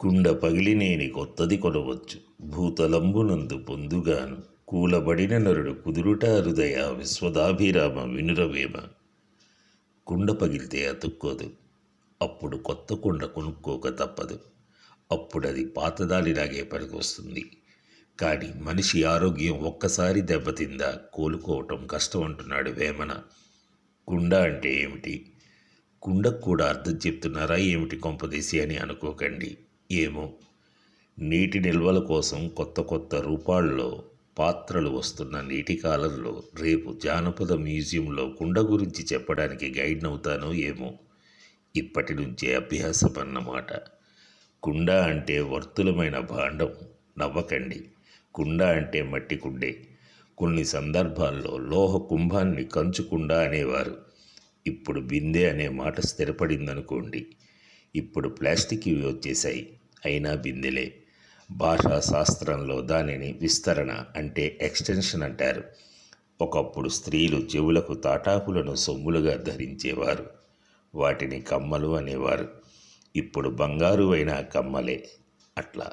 కుండ పగిలినేని కొత్తది కొనవచ్చు. భూతలంబునందు పొందుగాను. కూలబడిన నరుడు కుదురుట హృదయ విశ్వదాభిరామ వినురవేమ. కుండ పగిలితే అతుక్కోదు. అప్పుడు కొత్త కుండ కొనుక్కోక తప్పదు. అప్పుడు అది పాతదాలిలాగే పనికొస్తుంది. కానీ మనిషి ఆరోగ్యం ఒక్కసారి దెబ్బతిందా కోలుకోవటం కష్టం అంటున్నాడు వేమన. కుండ అంటే ఏమిటి? కుండకు కూడా అర్థం చెప్తున్నారా? ఏమిటి కొంపదీసి అని అనుకోకండి. ఏమో? నీటి నిల్వల కోసం కొత్త కొత్త రూపాల్లో పాత్రలు వస్తున్న నీటి కాలంలో రేపు జానపద మ్యూజియంలో కుండ గురించి చెప్పడానికి గైడ్ అవుతానో ఏమో? ఇప్పటి నుంచే అభ్యాసం అన్నమాట కుండ అంటే వర్తులమైన భాండం. నవ్వకండి. కుండ అంటే మట్టి కుండే. కొన్ని సందర్భాల్లో లోహ కుంభాన్ని కంచుకుండ అనేవారు. ఇప్పుడు బిందె అనే మాట స్థిరపడిందనుకోండి. ఇప్పుడు ప్లాస్టిక్ ఇవి వచ్చేసాయి అయినా బిందెలే. భాషా శాస్త్రంలో దానిని విస్తరణ అంటే ఎక్స్టెన్షన్ అంటారు. ఒకప్పుడు స్త్రీలు చెవులకు తాటాకులను సొమ్ములుగా ధరించేవారు. వాటిని కమ్మలు అనేవారు. ఇప్పుడు బంగారు అయిన కమ్మలే. అట్లా.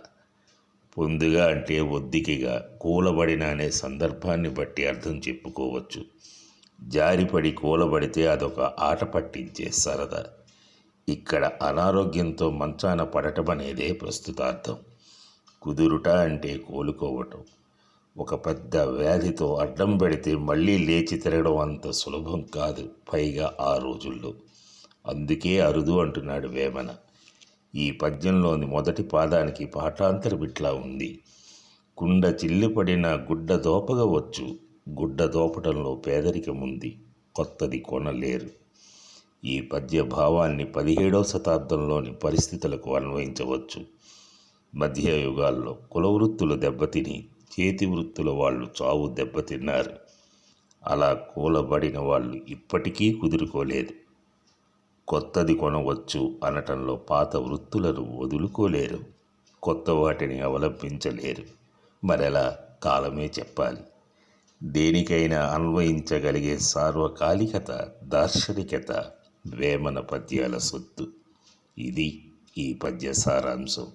పొందుగా అంటే ఒద్దికిగా కూలబడిన అనే సందర్భాన్ని బట్టి అర్థం చెప్పుకోవచ్చు. జారిపడి కూలబడితే అదొక ఆట పట్టించే సరదా. ఇక్కడ అనారోగ్యంతో మంచాన పడటం అనేదే ప్రస్తుతార్థం. కుదురుట అంటే కోలుకోవటం. ఒక పెద్ద వ్యాధితో అడ్డం పెడితే మళ్ళీ లేచి తిరగడం అంత సులభం కాదు పైగా ఆ రోజుల్లో. అందుకే అరుదు అంటున్నాడు వేమన. ఈ పద్యంలోని మొదటి పాదానికి పాఠాంతరమిట్లా ఉంది. కుండ చిల్లిపడిన గుడ్డ దోపగవచ్చు. గుడ్డ దోపటంలో పేదరికం ఉంది కొత్తది కొనలేరు. ఈ పద్య భావాన్ని పదిహేడవ శతాబ్దంలోని పరిస్థితులకు అన్వయించవచ్చు. మధ్యయుగాల్లో కులవృత్తులు దెబ్బతిని చేతి వృత్తుల వాళ్ళు చావు దెబ్బతిన్నారు. అలా కూలబడిన వాళ్ళు ఇప్పటికీ కుదురుకోలేదు. కొత్తది కొనవచ్చు అనటంలో పాత వృత్తులను వదులుకోలేరు. కొత్త వాటిని అవలంబించలేరు. మరెలా కాలమే చెప్పాలి. దేనికైనా అన్వయించగలిగే సార్వకాలికత దార్శనికత వేమన పద్యాల సొత్తు. ఇది ఈ పద్య సారాంశం